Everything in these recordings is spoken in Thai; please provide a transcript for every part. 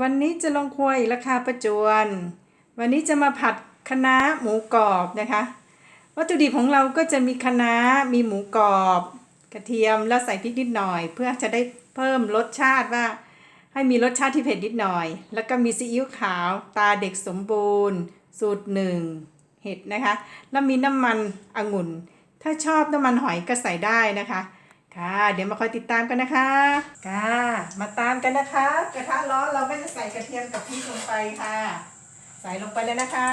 วันนี้จะลงครัวอีกแล้วค่ะประจวน วันนี้จะมาผัดคะน้าหมูกรอบนะคะ วัตถุดิบของเราก็จะมีคะน้ามีหมูกรอบ กระเทียมแล้วใส่พริกนิดหน่อย เพื่อจะได้เพิ่มรสชาติว่า ให้มีรสชาติที่เผ็ดนิดหน่อย แล้วก็มีซีอิ๊วขาวตาเด็กสมบูรณ์ สูตรหนึ่งเห็ดนะคะ แล้วมีน้ำมันองุ่น ถ้าชอบน้ำมันหอยก็ใส่ได้นะคะ ค่ะ เดี๋ยวมาคอยติดตามกันนะคะ ค่ะ มาตามกันนะคะ กระทะร้อนเราก็จะใส่กระเทียมกับพริกลงไปค่ะ ใส่ลงไปเลยนะคะ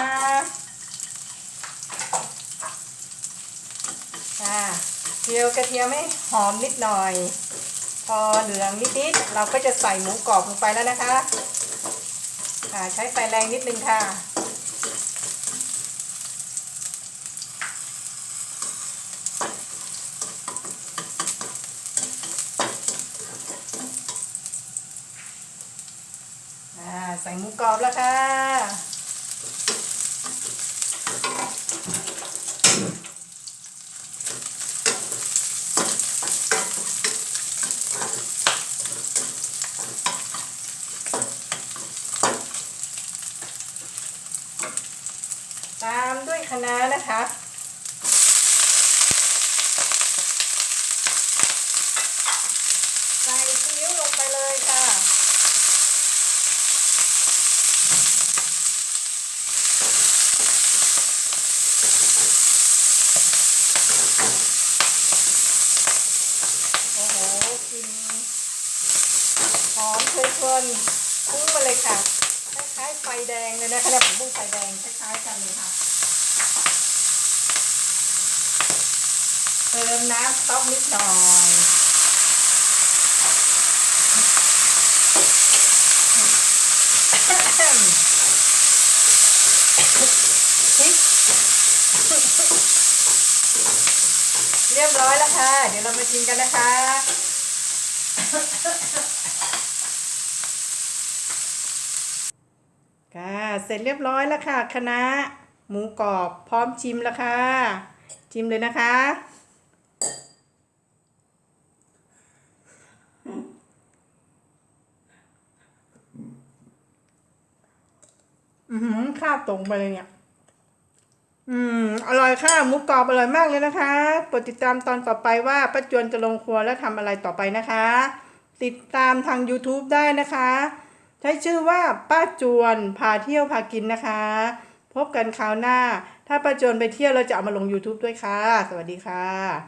ค่ะเจียวกระเทียมให้หอมนิดหน่อย พอเหลืองนิดๆเราก็จะใส่หมูกรอบลงไปแล้วนะคะ ค่ะใช้ไฟแรงนิดนึงค่ะ อ่าใส่หมูกรอบแล้วค่ะตามด้วยคะน้านะคะใส่ซีอิ๊วลงไปเลยค่ะ โอ้โหกินหอมเชยชวนพุ่งมาเลยค่ะ คล้ายๆไฟแดงเลยนะคะเนี่ยผมพุ่งไฟแดงคล้ายๆกันเลยค่ะ เติมน้ำสต๊อกนิดหน่อยพริก เรียบร้อยแล้วค่ะ เดี๋ยวเรามาชิมกันนะคะ ค่ะ เสร็จเรียบร้อยแล้วค่ะคณะหมูกรอบพร้อมชิมแล้วค่ะ ชิมเลยนะคะ อือหือข้าวตรงไปเลยเนี่ย อืม อร่อยค่ะหมูกรอบอร่อยมากเลยนะคะโปรดติดตามตอนต่อไปว่าป้าจวนจะลงครัวและทำอะไรต่อไปนะคะ ติดตามทาง YouTube ได้นะคะ ใช้ชื่อว่าป้าจวนพาเที่ยวพากินนะคะ พบกันคราวหน้า ถ้าป้าจวนไปเที่ยวเราจะเอามาลง YouTube ด้วยค่ะ สวัสดีค่ะ